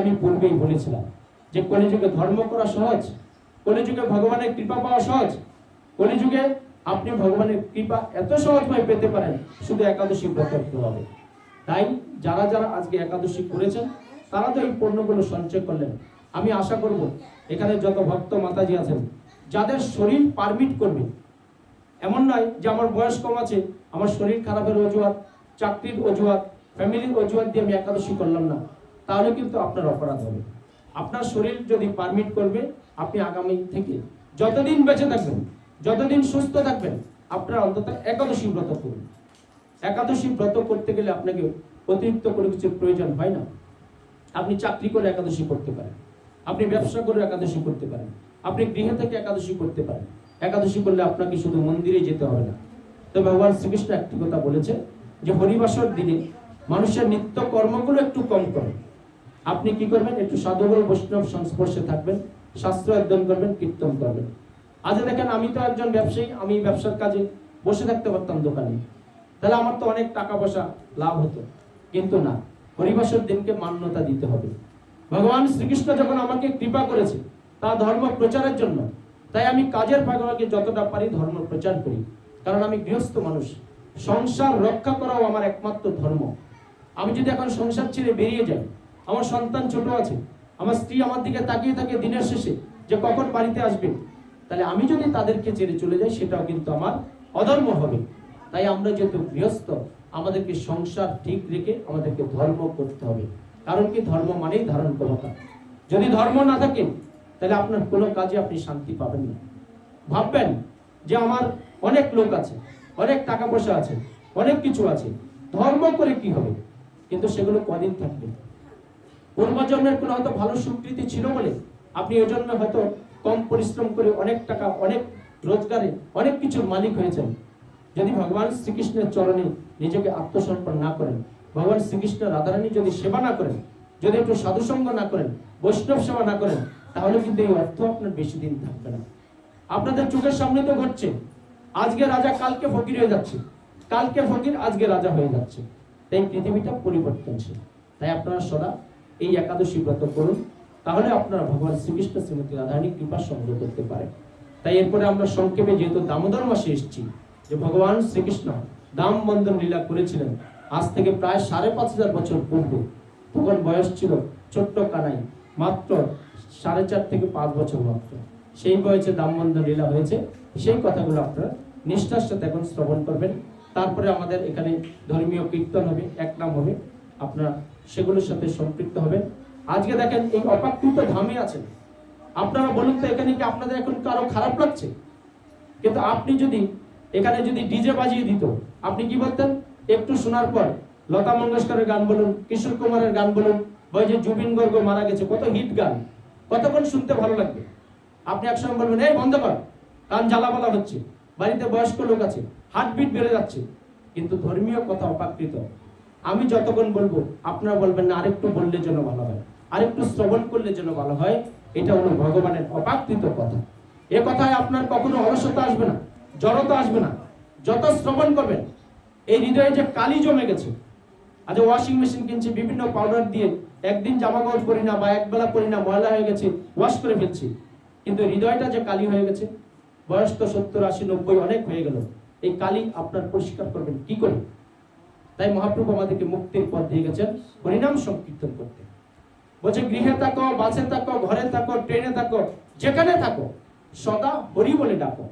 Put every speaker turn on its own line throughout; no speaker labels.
আমি পূর্বেই বলেছিলাম যে কলিযুগে ধর্ম করা সহজ, কলিযুগে ভগবানের কৃপা পাওয়া সহজ, কলিযুগে আপনি ভগবানের কৃপা এত সহজভাবে পেতে পারেন, শুধু একাদশী ব্রতের প্রভাবে তাই যারা যারা আজকে একাদশী করেছেন, তারা তো এই পণ্যগুলো সঞ্চয় করলেন। আমি আশা করব এখানে যত ভক্ত মাতাজি আছেন, যাদের শরীর পারমিট করবে, এমন নয় যে আমার বয়স কম আছে, আমার শরীর খারাপের অজুহাত, চাকরির অজুহাত ফ্যামিলির অজুহাত দিয়ে আমি একাদশী করলাম না। তাহলে কিন্তু আপনার অপরাধ হবে। আপনার শরীর যদি পারমিট করবে, আপনি আগামী থেকে যতদিন বেঁচে থাকবেন, যতদিন সুস্থ থাকবেন, আপনার অন্তত একাদশী ব্রত করুন। একাদশী ব্রত করতে গেলে আপনাকে অতিরিক্ত কোনো কিছু প্রয়োজন হয় না। আপনি চাকরি করে একাদশী করতে পারেন। আপনি ব্যবসা করে একাদশী করতে পারেন। আপনি গৃহে থেকে একাদশী করতে পারেন। একাদশী করলে আপনাকে শুধু মন্দিরে যেতে হবে না। তো ভগবান শ্রীকৃষ্ণ একটি কথা বলেছে যে হরিবাসর দিনে মানুষের নিত্য কর্মগুলো একটু কম করে আপনি কি করবেন? একটু সাধুগুরু বৈষ্ণব সংস্পর্শে থাকবেন, শাস্ত্র অধ্যয়ন করবেন, কীর্তন করবেন। আজ দেখেন, আমি তো একজন ব্যবসায়ী, আমি ব্যবসার কাজে বসে থাকতে পারতাম দোকানে। তাহলে আমার তো অনেক টাকা পয়সা লাভ হতো। কিন্তু না হরিবাসর দিনকে মান্যতা দিতে হবে। ভগবান শ্রীকৃষ্ণ যখন আমাকে কৃপা করেছে, তা ধর্ম প্রচারের জন্য। তাই আমি কাজের ভাগে যতটা পারি ধর্ম প্রচার করি। কারণ আমি গৃহস্থ মানুষ। সংসার রক্ষা করাও আমার একমাত্র ধর্ম। আমি যদি এখন সংসার ছেড়ে বেরিয়ে যাই আমার সন্তান ছোট আছে, আমার স্ত্রী আমার দিকে তাকিয়ে থাকে দিনের শেষে যে কখন বাড়িতে আসবে, তাহলে আমি যদি তাদেরকে ছেড়ে চলে যাই, সেটাও কিন্তু আমার অধর্ম হবে। তাই আমরা যেহেতু গৃহস্থ, আমাদেরকে সংসার ঠিক রেখে আমাদেরকে ধর্ম করতে হবে। কারণ কি? ধর্ম মানেই ধারণ ক্ষমতা। যদি ধর্ম না থাকে, তাহলে আপনার কোনো কাজে আপনি শান্তি পাবেন না। ভাববেন যে আমার অনেক লোক আছে, অনেক টাকা পয়সা আছে, অনেক কিছু আছে। ধর্ম করে কি হবে? কিন্তু সেগুলো কদিন থাকবে? পূর্বজন্মের কোনো হয়তো ভালো স্বীকৃতি ছিল বলে আপনি ওই জন্য হয়তো কম পরিশ্রম করে অনেক টাকা, অনেক রোজগারে অনেক কিছুর মালিক হয়েছেন। যদি ভগবান শ্রীকৃষ্ণের চরণে নিজেকে আত্মসমর্পণ না করেন, ভগবান শ্রীকৃষ্ণ রাধারানী যদি সেবা না করেন, যদি একটু সাধুসঙ্গ না করেন, বৈষ্ণব সেবা না করেন, তাহলে কিন্তু এই অর্থ আপনার বেশি দিন থাকবে না। আপনাদের চোখের সামনে তো ঘটছে, আজকে রাজা, কালকে ফকির হয়ে যাচ্ছে। কালকে ফকির, আজকে রাজা হয়ে যাচ্ছে। তাই পৃথিবীটা পরিবর্তনশীল। তাই আপনারা সদা এই একাদশী ব্রত করুন, তাহলে আপনারা ভগবান শ্রীকৃষ্ণ শ্রীমতী রাধারানী কৃপা সংগ্রহ করতে পারে তাই এরপরে আমরা সংক্ষেপে, যেহেতু দামোদর মাসে এসেছি, যে ভগবান শ্রীকৃষ্ণ দাম বন্ধন লীলা করেছিলেন, আজ থেকে প্রায় সাড়ে পাঁচ হাজার বছর পূর্বে, তখন বয়স ছিল ছোট্ট কানাই, মাত্র সাড়ে চার থেকে পাঁচ বছর মাত্র। সেই বয়সে দাম বন্ধন লীলা হয়েছে। সেই কথাগুলো আপনারা নিষ্ঠার সাথে এখন শ্রবণ করবেন। তারপরে আমাদের এখানে ধর্মীয় কীর্তন হবে, এক নাম হবে, আপনারা সেগুলোর সাথে সম্পৃক্ত হবেন। আজকে দেখেন এই অপাকৃত ধামে আছেন। আপনারা বলুন তো, এখানে কি আপনাদের এখন কারও খারাপ লাগছে? কিন্তু আপনি যদি এখানে যদি ডিজে বাজিয়ে দিত, আপনি কি বলতেন? একটু শোনার পর লতা মঙ্গেশকরের গান বলুন, কিশোর কুমারের গান বলুন বা যে জুবিন গর্গ মারা গেছে, কত হিট গান। কতক্ষণ শুনতে ভালো লাগবে? আপনি একসময় বলবেন, এই, বন্ধ কর। গান জ্বালাপালা হচ্ছে। বাড়িতে বয়স্ক লোক আছে। হার্টবিট বেড়ে যাচ্ছে। কিন্তু ধর্মীয় কথা অপাকৃত। আমি যতক্ষণ বলব, আপনারা বলবেন না, আরেকটু বললে যেন ভালো হয়। আরেকটু শ্রবণ করলে যেন ভালো হয়, এটা হলো ভগবানের অপাকৃত কথা। এ কথায় আপনার কখনো অলসতা আসবে না, জড়তা আসবে না। যত শ্রবণ করবেন, এই হৃদয়ে যে কালি জমে গেছে, আজ ওয়াশিং মেশিন কিনছি, বিভিন্ন পাউডার দিয়ে একদিন জামা কাপড় পরি না বা একবেলা পরি না, ময়লা হয়ে গেছে ওয়াশ করে ফেলছি। কিন্তু হৃদয়টা যে কালি হয়ে গেছে, বয়স তো সত্তর, আশি, নব্বই, অনেক হয়ে গেল। এই কালি আপনার পরিষ্কার করবেন, কি করে? তাই মহাপ্রভু আমাদেরকে মুক্তির পথ দিয়ে গেছেন। হরিনাম সংকীর্তন করতে। বলছে, গৃহে থাকো, বাসে থাকো, ঘরে থাকো, ট্রেনে থাকো, যেখানে থাকো, সদা হরি বলে ডাকো।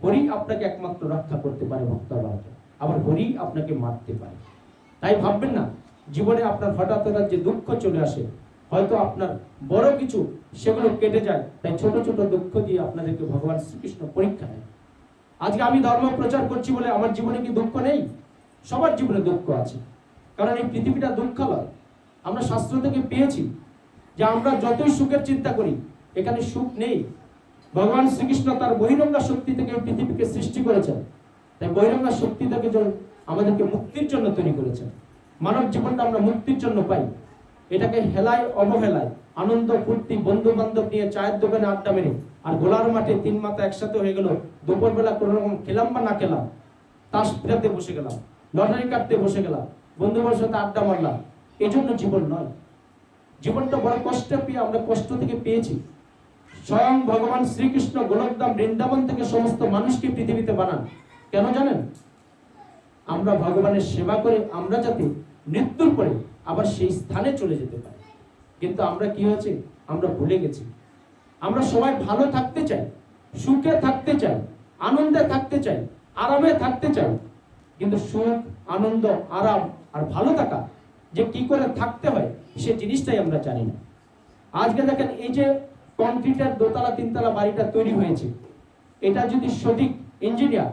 হরি আপনাকে একমাত্র রক্ষা করতে পারে ভক্তবাহকে আবার হরি আপনাকে মারতে পারে। তাই ভাববেন না, জীবনে আপনার হঠাৎ হঠাৎ যে দুঃখ চলে আসে, হয়তো আপনার বড় কিছু সেগুলো কেটে যায়, তাই ছোট ছোট দুঃখ দিয়ে আপনাদেরকে ভগবান শ্রীকৃষ্ণ পরীক্ষা নেয় আজকে আমি ধর্ম প্রচার করছি বলে আমার জীবনে কি দুঃখ নেই? সবার জীবনে দুঃখ আছে। কারণ এই পৃথিবীটা দুঃখালয়। আমরা শাস্ত্র থেকে পেয়েছি যে আমরা যতই সুখের চিন্তা করি, এখানে সুখ নেই। ভগবান শ্রীকৃষ্ণ তার বহিরঙ্গা শক্তি থেকে পৃথিবীকে সৃষ্টি করেছেন। তাই বহিরঙ্গা শক্তি থেকে আমাদেরকে মুক্তির জন্য তৈরি করেছেন। মানব জীবনটা আমরা মুক্তির জন্য পাই। এটাকে হেলায় অবহেলায়, আনন্দ, ফুর্তি বন্ধু বান্ধব নিয়ে চায়ের দোকানে আড্ডা মেরে আর গোলার মাঠে তিন মাথা একসাথে হয়ে গেল, দুপুরবেলা কোনো রকম খেলাম বা না খেলাম, তাস ফেরাতে বসে গেলাম। লটারি কাটতে বসে গেলাম। বন্ধুদের সাথে আড্ডা মারলাম। এই জন্য জীবন নয়। জীবনটা বড় কষ্ট পেয়ে আমরা কষ্ট থেকে পেয়েছি। স্বয়ং ভগবান শ্রীকৃষ্ণ গোলকধাম বৃন্দাবন থেকে সমস্ত মানুষকে পৃথিবীতে বানান। কেন জানেন? আমরা ভগবানের সেবা করে আমরা যাতে মৃত্যুর পরে আবার সেই স্থানে চলে যেতে পারি। কিন্তু আমরা কি হয়েছে? আমরা ভুলে গেছি। আমরা সবাই ভালো থাকতে চাই, সুখে থাকতে চাই, আনন্দে থাকতে চাই, আরামে থাকতে চাই। কিন্তু সুখ, আনন্দ, আরাম আর ভালো থাকা যে কি করে থাকতে হয়, সে জিনিসটাই আমরা জানি না। আজকে দেখেন এই যে কংক্রিটের দোতলা, তিনতলা বাড়িটা তৈরি হয়েছে। এটা যদি সঠিক ইঞ্জিনিয়ার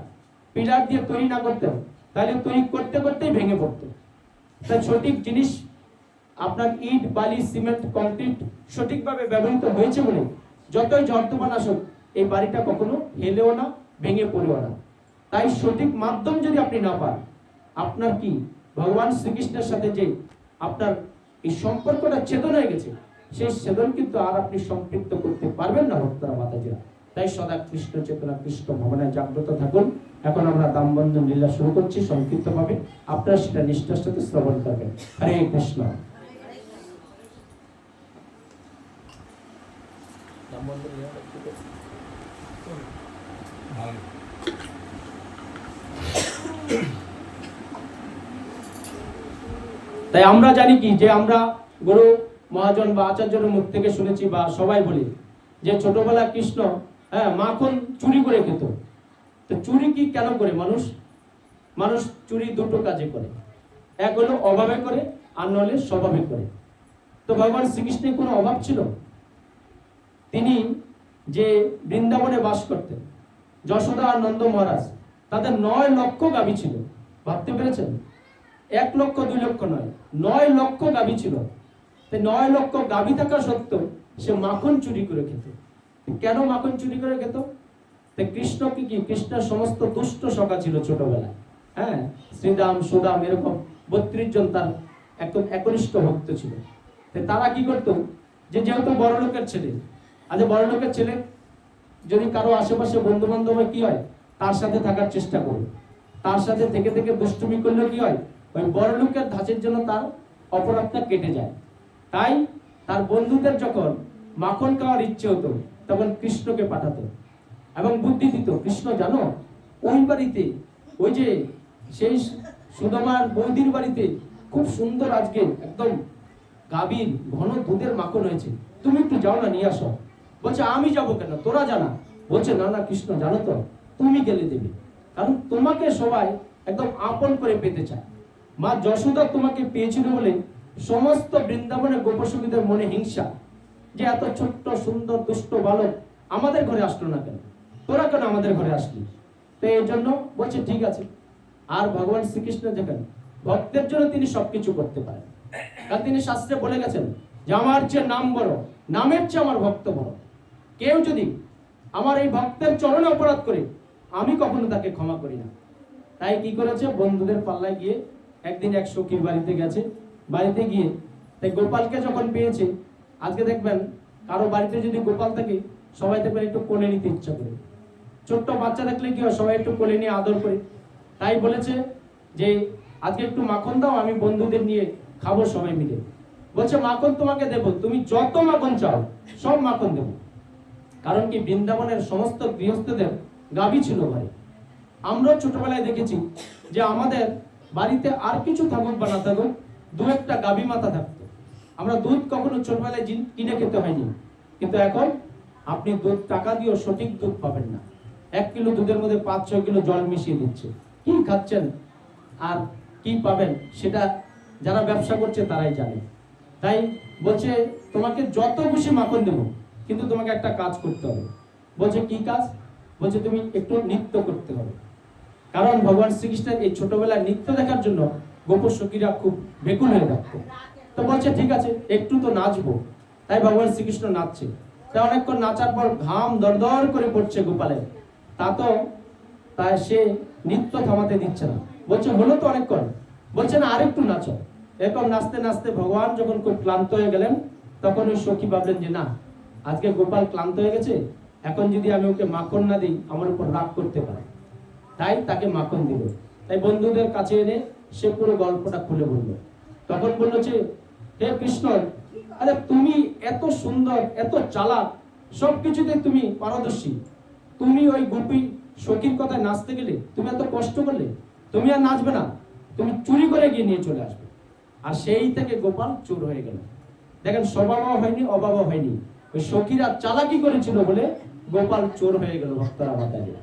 পিলার দিয়ে তৈরি না করতেন, তাহলে তৈরি করতে করতেই ভেঙে পড়তো। তাই সঠিক জিনিস আপনার ইট, বালি, সিমেন্ট, কংক্রিট সঠিকভাবে ব্যবহৃত হয়েছে বলে যতই ঝড় তুফান আসুক, এই বাড়িটা কখনো হেলেও না, ভেঙে পড়েও না। তাই সঠিক মাধ্যম যদি আপনি না পান আপনার কি ভগবান শ্রীকৃষ্ণের সাথে যে আপনার এই সম্পর্কটা ছেদন হয়ে গেছে সেই ছেদন কিন্তু আর আপনি সম্পৃক্ত করতে পারবেন না ভক্তরা মাতাজিরা। তাই সদা কৃষ্ণ চেতনা কৃষ্ণ ভবনে জাগ্রত থাকুন। এখন আমরা দামবন্ধন লীলা শুরু করছি সংক্ষিপ্ত ভাবে আপনারা সেটা নিষ্ঠার সাথে শ্রবণ করবেন। হরে কৃষ্ণ। দামবন্ধন লীলাটা একটু করুন। তাই আমরা জানি কি, যে আমরা গুরু মহাজন বা আচার্যের মুখ থেকে শুনেছি বা সবাই বলি যে ছোটবেলা কৃষ্ণ হ্যাঁ মাখন চুরি করে খেত। তো চুরি কি কেন করে মানুষ? মানুষ চুরি দুটো কাজে করে। এক হলো অভাবে করে, আর নলে স্বভাবে করে। তো ভগবান শ্রীকৃষ্ণের কোনো অভাব ছিল? তিনি যে বৃন্দাবনে বাস করতেন, যশোদা আর নন্দ মহারাজ, তাদের নয় লক্ষ গাভী ছিল। ভাবতে পেরেছেন? এক লক্ষ, দুই লক্ষ নয় নয় লক্ষ গাভী ছিল। নয় লক্ষ গাভী থাকা সত্ত্বেও সে মাখন চুরি করে খেত। কেন মাখন চুরি করে খেত? কৃষ্ণ কি কি? কৃষ্ণের সমস্ত দুষ্ট সখা ছিল ছোটবেলায়। হ্যাঁ? শ্রীদাম সুদাম এরকম বত্রিশ জন তার একদম একনিষ্ঠ ভক্ত ছিল। তারা কি করতো? যে যেহেতু বড় লোকের ছেলে আজ বড় লোকের ছেলে যদি কারও আশেপাশে বন্ধু বান্ধব কি হয়, তার সাথে থাকার চেষ্টা করবে। তার সাথে থেকে থেকে দুষ্টুমি করলে কি হয়? ওই বড় লোকের ধাঁচের জন্য তার অপরাধটা কেটে যায়। তাই তার বন্ধুদের যখন মাখন খাওয়ার ইচ্ছে হতো, তখন কৃষ্ণকে পাঠাতো এবং বুদ্ধি দিত, কৃষ্ণ, জানো, ওই বাড়িতে, ওই যে সেই সুদামার বৌদির বাড়িতে খুব সুন্দর আজকে একদম গাভীর ঘন দুধের মাখন হয়েছে। তুমি একটু যাও না, নিয়ে আসো। বলছে, আমি যাব কেন? তোরা জানা। বলছে, না না, কৃষ্ণ, জানো তো, তুমি গেলে দেবে। কারণ তোমাকে সবাই একদম আপন করে পেতে চায়। মা যশোদা তোমাকে পেয়েছিল বলে সমস্ত বৃন্দাবনের গোপসখীদের মনে হিংসা যে এত ছোট্ট, সুন্দর, দুষ্ট বালক আমাদের ঘরে আসলো না কেন? তোরা কেন আমাদের ঘরে আসলি? তো এই জন্য বলছে, ঠিক আছে। আর ভগবান শ্রীকৃষ্ণ দেখেন, ভক্তের জন্য তিনি সবকিছু করতে পারেন। কারণ তিনি শাস্ত্রে বলে গেছেন যে, আমার চেয়ে নাম বড়, নামের চেয়ে আমার ভক্ত বড়। কেউ যদি আমার এই ভক্তের চরণে অপরাধ করে, আমি কখনো তাকে ক্ষমা করি না। তাই কি করেছে? বন্ধুদের পাল্লায় গিয়ে একদিন এক সখীর বাড়িতে গেছে। বাড়িতে গিয়ে তাই গোপালকে যখন পেয়েছে, আজকে দেখবেন কারও বাড়িতে যদি গোপাল থাকে, সবাই দেখবেন একটু কোলে নিতে ইচ্ছা করে। ছোট্ট বাচ্চা দেখলে কি হয়, সবাই একটু কোলে নিয়ে আদর করে। তাই বলেছে যে, আজকে একটু মাখন দাও, আমি বন্ধুদের নিয়ে খাব সবাই মিলে। বলছে, মাখন তোমাকে দেবো, তুমি যত মাখন চাও, সব মাখন দেবো। কারণ কি, বৃন্দাবনের সমস্ত গৃহস্থদের গাভী ছিল ঘরে আমরা ছোটবেলায় দেখেছি যে আমাদের বাড়িতে আর কিছু থাকুক বা না থাকুক, দু একটা গাভী মাথা থাকতো। আমরা দুধ কখনো ছোটবেলায় কিনে খেতে হয়নি। কিন্তু এখন আপনি দুধ, টাকা দিয়েও সঠিক দুধ পাবেন না। এক কিলো দুধের মধ্যে পাঁচ, ছয় কিলো জল মিশিয়ে দিচ্ছে। কি খাচ্ছেন? আর কি পাবেন? সেটা যারা ব্যবসা করছে তারাই জানে। তাই বলছে, তোমাকে যত খুশি মাখন দেবো, কিন্তু তোমাকে একটা কাজ করতে হবে। বলছে, কি কাজ? বলছে, তুমি একটু নৃত্য করতে হবে। কারণ ভগবান শ্রীকৃষ্ণের এই ছোটবেলায় নৃত্য দেখার জন্য গোপর সখীরা খুব বেকুল হয়ে থাকতো। তো বলছে, ঠিক আছে, একটু তো নাচবো। তাই ভগবান শ্রীকৃষ্ণ নাচছে। তাই অনেকক্ষণ নাচার পর ঘাম দরদর করে পড়ছে গোপালের। তা তো, তাই সে নৃত্য থামাতে দিচ্ছে না। বলছে, হলো তো অনেকক্ষণ। বলছে, না, আরেকটু নাচো। এরকম নাচতে নাচতে ভগবান যখন খুব ক্লান্ত হয়ে গেলেন, তখন ওই সখী ভাবলেন যে, না, আজকে গোপাল ক্লান্ত হয়ে গেছে। এখন যদি আমি ওকে মাখন না দিই, আমার উপর রাগ করতে পারে। তাই তাকে মাখন দিল। তাই বন্ধুদের কাছে এনে সে পুরো গল্পটা খুলে বলল। তখন বলল যে, হে কৃষ্ণ, আরে তুমি এত সুন্দর, এত চালাক, সবকিছুতে তুমি পারদর্শী। তুমি ওই গোপী সখীর কথায় নাচতে গেলে তুমি এত কষ্ট করলে, তুমি আর নাচবে না, তুমি চুরি করে গিয়ে নিয়ে চলে আসবে। আর সেই থেকে গোপাল চোর হয়ে গেল। দেখেন, স্বভাবও হয়নি, অভাবও হয়নি। ওই সখীরা চালাকি করেছিল বলে গোপাল চোর হয়ে গেল ভক্তরা মাতাজি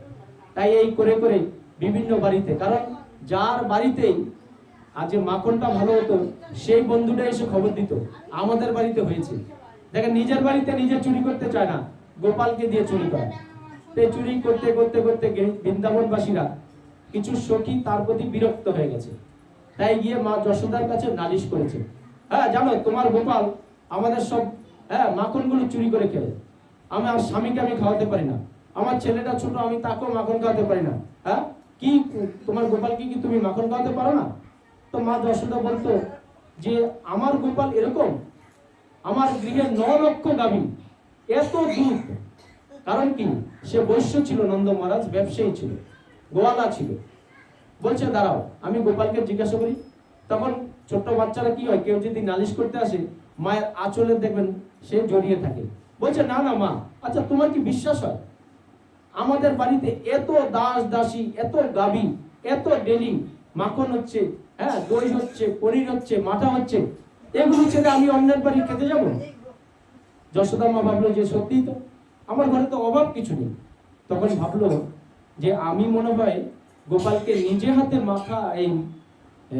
তাই এই করে করে বিভিন্ন বাড়িতে, কারণ যার বাড়িতেই আজ যে মাখনটা ভালো হতো, সেই বন্ধুটা এসে খবর দিত, আমাদের বাড়িতে হয়েছে। দেখেন, নিজের বাড়িতে নিজে চুরি করতে চায় না, গোপালকে দিয়ে চুরি করে। তো চুরি করতে করতে করতে বৃন্দাবনবাসীরা কিছু সখী তার প্রতি বিরক্ত হয়ে গেছে। তাই গিয়ে মা যশোদার কাছে নালিশ করেছে হ্যাঁ জানো, তোমার গোপাল আমাদের সব হ্যাঁ মাখনগুলো চুরি করে খেলে। আমি আমার স্বামীকে আমি খাওয়াতে পারি না। আমার ছেলেটা ছোট, আমি তাকেও মাখন খাওয়াতে পারি না। হ্যাঁ? কি, তোমার গোপালকে কি তুমি মাখন খাওয়াতে পারো না? তো মা যশোদা বলতো যে, আমার গোপাল এরকম, আমার গৃহে ন লক্ষ গাভী, এত দুধ। কারণ কি? সে বৈশ্য ছিল, নন্দ মহারাজ ব্যবসায়ী ছিল, গোয়ালা ছিল। বলছে, দাঁড়াও, আমি গোপালকে জিজ্ঞাসা করি। তখন ছোট্ট বাচ্চারা কি হয়, কেউ যদি নালিশ করতে আসে, মায়ের আঁচলে দেখবেন সে জড়িয়ে থাকে। বলছে, না না, মা আচ্ছা তোমার কি বিশ্বাস হয়? আমাদের বাড়িতে এত দাস দাসী, এত গাবি, এত ডেলি। মাখন হচ্ছে হ্যাঁ দই হচ্ছে, পনির হচ্ছে, মাথা হচ্ছে। এগুলো ছেড়ে আমি অন্যের বাড়ি খেতে যাব? যশোদা মা ভাবলো যে সত্যি তো, আমার ঘরে তো অভাব কিছু নেই। তখন ভাবলো যে আমি মনে হয় গোপালকে নিজে হাতে মাখা, এই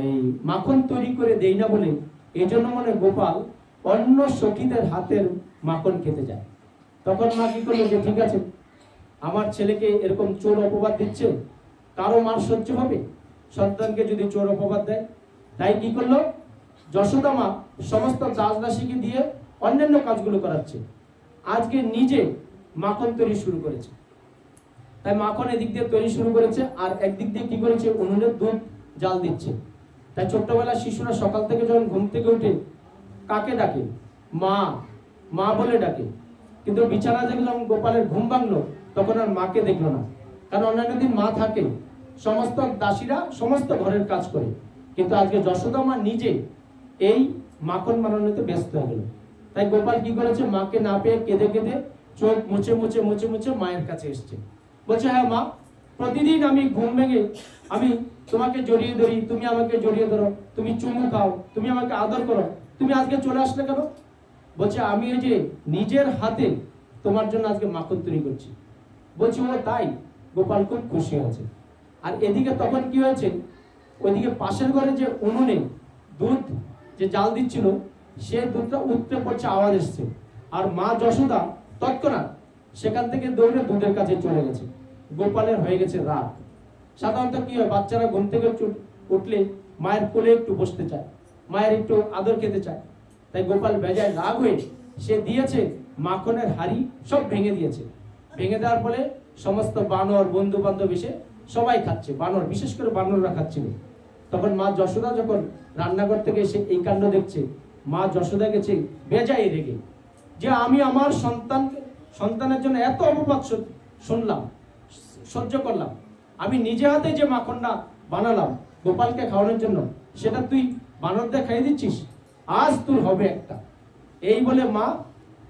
এই মাখন তৈরি করে দেই না বলে এই জন্য মনে গোপাল অন্য সখীদের হাতের মাখন খেতে যায়। তখন মা কি করল যে ঠিক আছে আমার ছেলেকে এরকম চোর অপবাদ দিচ্ছে? কারও মার সহ্য হবে? সন্তানকে যদি চোর অপবাদ দেয়, তাই কি করল? যশোদা মা সমস্ত দাস দাসীকে দিয়ে অন্যান্য কাজগুলো করাচ্ছে। আজকে নিজে মাখন তৈরি শুরু করেছে। তাই মাখন এদিক দিয়ে তৈরি শুরু করেছে আর একদিক দিয়ে কি করেছে? উনুনে দুধ, জাল দিচ্ছে। তাই ছোট্টবেলা শিশুরা সকাল থেকে যখন ঘুম থেকে উঠে কাকে ডাকে? মা। মা বলে ডাকে। কিন্তু বিছানা দেখলাম গোপালের ঘুম ভাঙলো তখন আর মাকে দেখল না। কারণ অন্যান্য দিন মা থাকে, সমস্ত দাসীরা সমস্ত ঘরের কাজ করে। কিন্তু আজকে যশোদা মা নিজে এই মাখন বানানোতে ব্যস্ত হয়ে গেল। তাই গোপাল কি করেছে? মাকে না পেয়ে কেঁদে কেঁদে চোখ মুছে মুছে মুছে মুছে মায়ের কাছে এসছে। বলছে হ্যাঁ মা, প্রতিদিন আমি ঘুম ভেঙে আমি তোমাকে জড়িয়ে ধরি, তুমি আমাকে জড়িয়ে ধরো, তুমি চুমু খাও, তুমি আমাকে আদর করো। তুমি আজকে চলে আসলে কেন? বলছে, আমি এই যে নিজের হাতে তোমার জন্য আজকে মাখন তৈরি করছি। বলছি ও তাই? গোপাল খুব খুশি হয়েছে। আর এদিকে তখন কি হয়েছে? ওইদিকে পাশের ঘরে যে উনুনে দুধ যে জাল দিচ্ছিল, সে দুধটা উঠতে পড়ছে, আওয়াজ এসছে। আর মা যশোদা তৎক্ষণাৎ সেখান থেকে দৌড়ে দুধের কাছে চলে গেছে। গোপালের হয়ে গেছে রাত সাধারণত কি হয়, বাচ্চারা ঘুম থেকে উঠলে মায়ের কোলে একটু বসতে চায়, মায়ের একটু আদর খেতে চায়। তাই গোপাল বেজায় রাগ হয়ে সে দিয়েছে, মাখনের হাড়ি সব ভেঙে দিয়েছে। ভেঙে দেওয়ার ফলে সমস্ত বানর বন্ধু বান্ধব এসে সবাই খাচ্ছে, বানর, বিশেষ করে বানররা খাচ্ছিল তখন মা যশোদা যখন রান্নাঘর থেকে এসে এই কাণ্ড দেখছে, মা যশোদা গেছে বেজায় রেগে। যে আমি আমার সন্তানকে, সন্তানের জন্য এত অপবাদ শুনলাম, সহ্য করলাম। আমি নিজে হাতে যে মাখনটা বানালাম গোপালকে খাওয়ানোর জন্য, সেটা তুই বানরদের খাইয়ে দিচ্ছিস? আজ তোর হবে একটা। এই বলে মা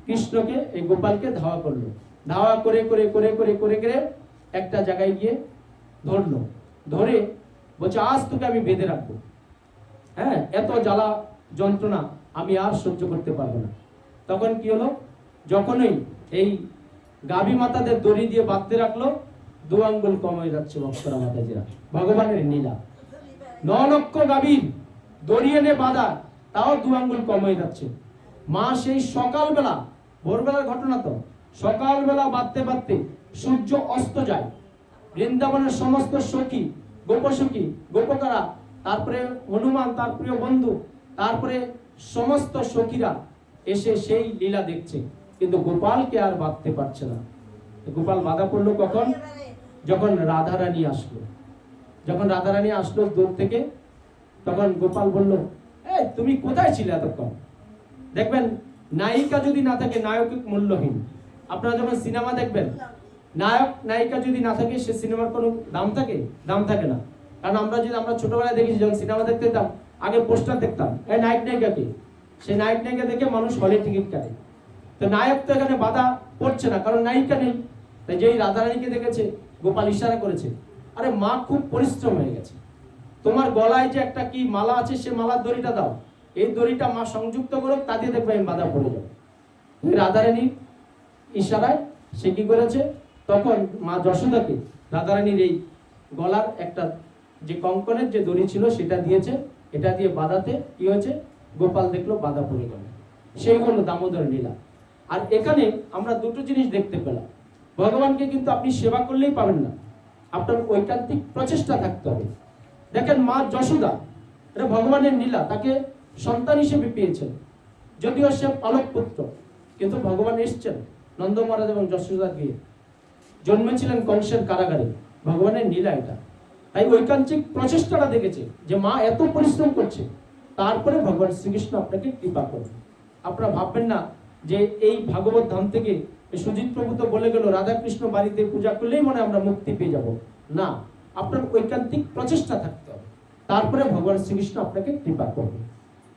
কৃষ্ণকে, এই গোপালকে ধাওয়া করল। ধাওয়া করে করে করে করে করে করে একটা জায়গায় গিয়ে ধরলো। ধরে বলছে, আজ তোকে আমি বেঁধে রাখব। হ্যাঁ এত জ্বালা যন্ত্রণা আমি আর সহ্য করতে পারব না। তখন কি হলো? যখনই এই গাভী মাতাদের দড়ি দিয়ে বাঁধতে রাখল, দু আঙ্গুল কম যাচ্ছে ভক্তরা মাতাজিরা। ভগবানের নীলা ন লক্ষ গাভীর দড়ি এনে বাঁধা, তাও দু আঙ্গুল কম যাচ্ছে। মা সেই সকালবেলা, ভোরবেলার ঘটনা তো সকালবেলা বাঁধতে বাঁধতে সূর্য অস্ত যায়। বৃন্দাবনের সমস্ত সখী, গোপসখী, গোপকারা, তারপরে হনুমান, তার প্রিয় বন্ধু, তারপরে সমস্ত সখীরা এসে সেই লীলা দেখছে। কিন্তু গোপালকে আর বাঁধতে পারছে না। গোপাল বাধা পড়ল কখন? যখন রাধারানী আসলো। যখন রাধারানী আসলো দূর থেকে, তখন গোপাল বলল, এই, তুমি কোথায় ছিলে এতক্ষণ? দেখবেন, নায়িকা যদি না থাকে, নায়ক মূল্যহীন। আপনারা যখন সিনেমা দেখবেন, নায়ক, নায়িকা যদি না থাকে, সে সিনেমার কোনো দাম থাকে? দাম থাকে না। কারণ আমরা যদি, আমরা ছোটবেলায় দেখেছি, যখন সিনেমা দেখতে যেতাম, আগে পোস্টার দেখতাম, এই নায়ক নায়িকাকে সেই নায়ক নায়িকা দেখে মানুষ হলে টিকিট কাটে। তো নায়ক তো এখানে বাধা পড়ছে না, কারণ নায়িকা নেই। তাই যেই রাধারানীকে দেখেছে, গোপাল ইশারা করেছে, আরে মা খুব পরিশ্রম হয়ে গেছে। তোমার গলায় যে একটা কি মালা আছে, সে মালার দড়িটা দাও। এই দড়িটা মা সংযুক্ত করো তাতে দেখবে আমি বাধা পড়ে যাব। ওই রাধারানীর ইশারায় সে কি করেছে? তখন মা যশোদাকে রাধারানীর এই গলার একটা যে কঙ্কনের যে দড়ি ছিল সেটা দিয়েছে। এটা দিয়ে বাধাতে কি হয়েছে? গোপাল দেখল বাধা পড়ে গেল। সেই হলো দামোদর লীলা। আর এখানে আমরা দুটো জিনিস দেখতে পেলাম। ভগবানকে কিন্তু আপনি সেবা করলেই পাবেন না। আপনার ঐকান্তিক প্রচেষ্টা থাকতে হবে। দেখেন মা যশোদা, এটা ভগবানের লীলা, তাকে সন্তান হিসেবে পেয়েছেন। যদিও সে পালক পুত্র, কিন্তু ভগবান এসছেন। নন্দ মহারাজ এবং যশোদা গিয়ে জন্মেছিলেন কংসের কারাগারে। ভগবানের লীলা এটা। তাই ঐকান্তিক প্রচেষ্টাটা দেখেছে যে মা এত পরিশ্রম করছে, তারপরে ভগবান শ্রীকৃষ্ণ আপনাকে কৃপা করবে। আপনারা ভাববেন না যে এই ভাগবত ধাম থেকে সুজিত প্রভু তো বলে গেল, রাধাকৃষ্ণ বাড়িতে পূজা করলেই মনে আমরা মুক্তি পেয়ে যাব। না, আপনার ঐকান্তিক প্রচেষ্টা থাকতে হবে। তারপরে ভগবান শ্রীকৃষ্ণ আপনাকে কৃপা করবে।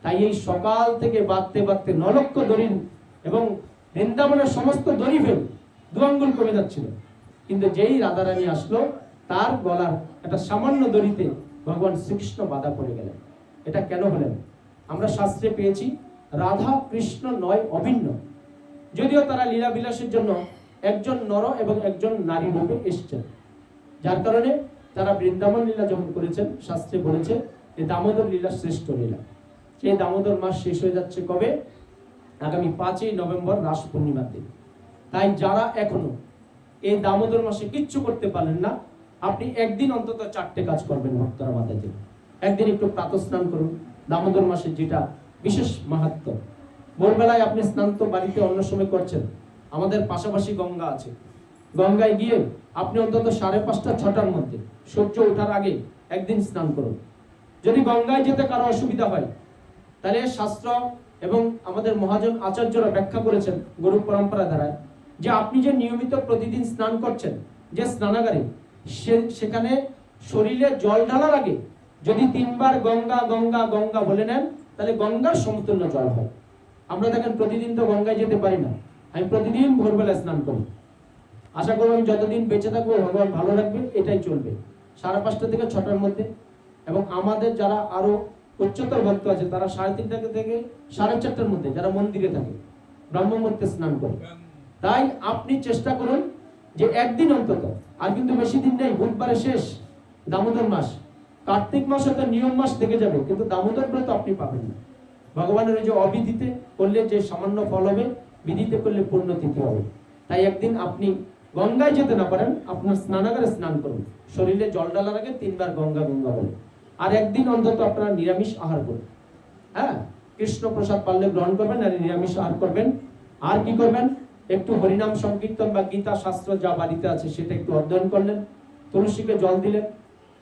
তাই এই সকাল থেকে বাঁধতে বাঁধতে নলক্ষ দড়ি এবং বৃন্দাবনের সমস্ত দড়ি ফেল দু আঙ্গুল কমে যাচ্ছিল। কিন্তু যেই রাধারানী আসলো, তার গলার একটা সামান্য দড়িতে ভগবান শ্রীকৃষ্ণ বাধা পড়ে গেলেন। এটা কেন হলেন? আমরা শাস্ত্রে পেয়েছি, রাধা কৃষ্ণ নয়, অভিন্ন। যদিও তারা লীলা বিলাসের জন্য একজন নর এবং একজন নারী রূপে এসছেন। যার কারণে তারা বৃন্দাবন লীলা যখন করেছেন, শাস্ত্রে বলেছে যে দামোদর লীলা শ্রেষ্ঠ লীলা। সেই দামোদর মাস শেষ হয়ে যাচ্ছে কবে? আগামী পাঁচই নভেম্বর রাস পূর্ণিমার দিন। তাই যারা এখনও এই দামোদর মাসে কিচ্ছু করতে পারলেন না, আপনি একদিন অন্তত চারটে কাজ করবেন ভক্তরা মাতাজি একদিন একটু প্রাতঃস্নান করুন। দামোদর মাসের যেটা বিশেষ মাহাত্ম ভোরবেলায় আপনি স্নান তো বাড়িতে অন্য সময় করছেন, আমাদের পাশাপাশি গঙ্গা আছে। গঙ্গায় গিয়ে আপনি অন্তত সাড়ে পাঁচটা, ছটার মধ্যে সূর্য ওঠার আগে একদিন স্নান করুন। যদি গঙ্গায় যেতে কারও অসুবিধা হয়, তাহলে শাস্ত্র এবং আমাদের মহাজন আচার্যরা ব্যাখ্যা করেছেন গরু পরম্পরা দ্বারায়, যে আপনি যে নিয়মিত প্রতিদিন স্নান করছেন, যে স্নানাগারে সেখানে শরীরে জল ঢালার আগে যদি তিনবার গঙ্গা গঙ্গা গঙ্গা বলে নেন, তাহলে গঙ্গার সমতুল্য জল হয়। আমরা দেখেন প্রতিদিন তো গঙ্গায় যেতে পারি না। আমি প্রতিদিন ভোরবেলা স্নান করি। আশা করব আমি যতদিন বেঁচে থাকব, ভগবান ভালো রাখবে, এটাই চলবে। সাড়ে পাঁচটা থেকে ছটার মধ্যে। এবং আমাদের যারা আরও উচ্চতর ভক্ত আছে, তারা সাড়ে তিনটা থেকে সাড়ে চারটার মধ্যে যারা মন্দিরে থাকে ব্রহ্ম মুহূর্তে স্নান করে। তাই আপনি চেষ্টা করুন যে একদিন অন্তত, আর কিন্তু বেশি দিন নেই বুধবারে শেষ, দামোদর মাস। কার্তিক মাস হয়তো নিয়ম মাস থেকে যাবে, কিন্তু দামোদর ব্রত আপনি পাবেন না। ভগবানের যে অবিধিতে করলে যে সামান্য ফল হবে, বিধিতে করলে পূর্ণ তিথি হবে। তাই একদিন আপনি গঙ্গায় যেতে না পারেন, আপনার স্নানাগারে স্নান করুন। শরীরে জল ডালার আগে তিনবার গঙ্গা গঙ্গা বলে আর একদিন অন্তত আপনারা নিরামিষ আহার করবেন হ্যাঁ? কৃষ্ণ প্রসাদ পারলে গ্রহণ করবেন, আর নিরামিষ আহার করবেন। আর কি করবেন? একটু হরিনাম সংকীর্তন বা গীতা শাস্ত্র যা বাড়িতে আছে সেটা একটু অধ্যয়ন করলেন, তুলসীকে জল দিলেন।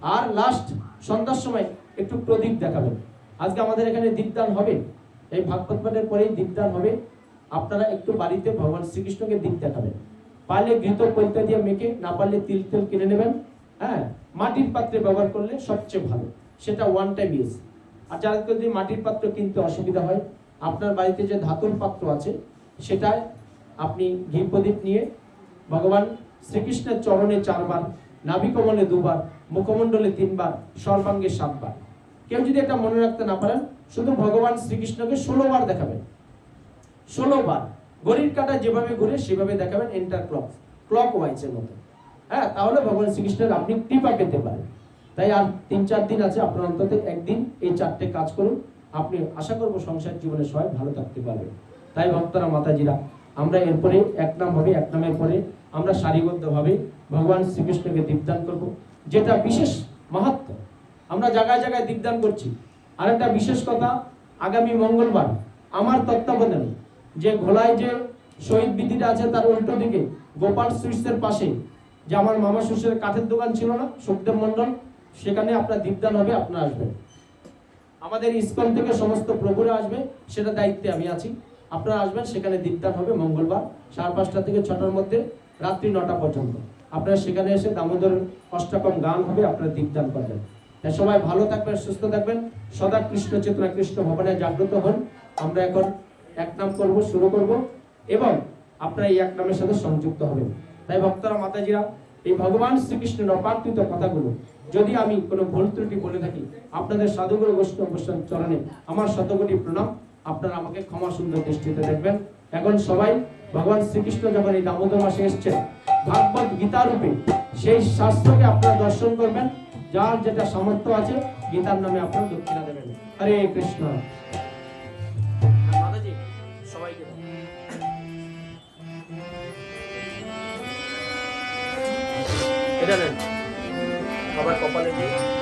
আর লাস্ট সন্ধ্যার সময় একটু প্রদীপ দেখাবেন। আজকে আমাদের এখানে দীপদান হবে। এই ভাগবত পাঠের পরেই দীপদান হবে। আপনারা একটু বাড়িতে ভগবান শ্রীকৃষ্ণকে দীপ দেখাবেন। পারলে ঘৃত পৈতা দিয়ে মেখে, না পারলে তিল তেল কিনে নেবেন। হ্যাঁ? মাটির পাত্রে ব্যবহার করলে সবচেয়ে ভালো। সেটা ওয়ান টাইম ইউজ আর যারা যদি মাটির পাত্র কিনতে অসুবিধা হয়, আপনার বাড়িতে যে ধাতুর পাত্র আছে, সেটায় আপনি ঘি প্রদীপ নিয়ে ভগবান শ্রীকৃষ্ণের চরণে চারবার নাভিকমলে দুবার, মুখমণ্ডলে তিনবার, সর্বাঙ্গে সাতবার। কেউ যদি এটা মনে রাখতে না পারেন, শুধু ভগবান শ্রীকৃষ্ণকে ষোলো বার দেখাবেন। ষোলো বার। ঘড়ির কাটা যেভাবে ঘুরে, সেভাবে দেখাবেন এন্টার ক্লক ক্লক ওয়াইজের মতো। হ্যাঁ তাহলে ভগবান শ্রীকৃষ্ণের আপনি কৃপা পেতে পারেন। তাই আর তিন, চার দিন আছে, আপনার অন্তত একদিন এই চারটে কাজ করুন। আপনি আশা করব সংসার জীবনে সবাই ভালো থাকতে পারবেন তাই ভক্তরা, মাতাজিরা, আমরা এরপরে এক নাম হবে, এক নামের পরে আমরা সারিবদ্ধভাবে ভগবান শ্রীকৃষ্ণকে দীপদান করব, যেটা বিশেষ মাহাত্ম। আমরা জায়গায় জায়গায় দীপদান করছি। আরেকটা বিশেষ কথা, আগামী মঙ্গলবার আমার তত্ত্বাবধানে যে ঘোলায় যে শহীদ বিধিটা আছে তার উল্টো দিকে গোপাল সুইটসের পাশে, যে আমার মামা শ্বশুরের কাঠের দোকান ছিল না, সুখদেব মন্ডল সেখানে আপনার দীপদান হবে, আপনারা আসবেন। আমাদের ইসকন থেকে সমস্ত প্রভুরা আসবে, সেটা দায়িত্বে আমি আছি। আপনারা আসবেন, সেখানে দীপদান হবে মঙ্গলবার সাড়ে পাঁচটা থেকে ছটার মধ্যে, রাত্রি নটা পর্যন্ত। আপনারা সেখানে এসে দামোদর অষ্টকম গান হবে, আপনারা দীপদান করবেন। সবাই ভালো থাকবেন, সুস্থ থাকবেন। সদা কৃষ্ণ চেতনা, কৃষ্ণ ভবনে জাগ্রত হন। আমরা এখন এক নাম করব, শুরু করব, এবং আপনারা এই এক নামের সাথে সংযুক্ত হবেন। তাই ভক্তরা, মাতাজিরা, এই ভগবান শ্রীকৃষ্ণের অপার্থিত কথাগুলো যদি আমি কোনো ভুল ত্রুটি বলে থাকি, আপনাদের সাধুগুরু বৈষ্ণব বৈষ্ণব চরণে আমার শতকোটি প্রণাম। আপনারা আমাকে ক্ষমা সুন্দর দৃষ্টিতে দেখবেন। এখন সবাই ভগবান শ্রীকৃষ্ণ যখন এই দামোদর মাসে এসছেন, ভাগবত গীতা রূপে সেই শাস্ত্রকে আপনারা দর্শন করবেন। যার যেটা সামর্থ্য আছে, গীতার নামে আপনারা দক্ষিণা দেবেন। হরে কৃষ্ণ। সবাইকে। এটা নেন আবার কপালে দিই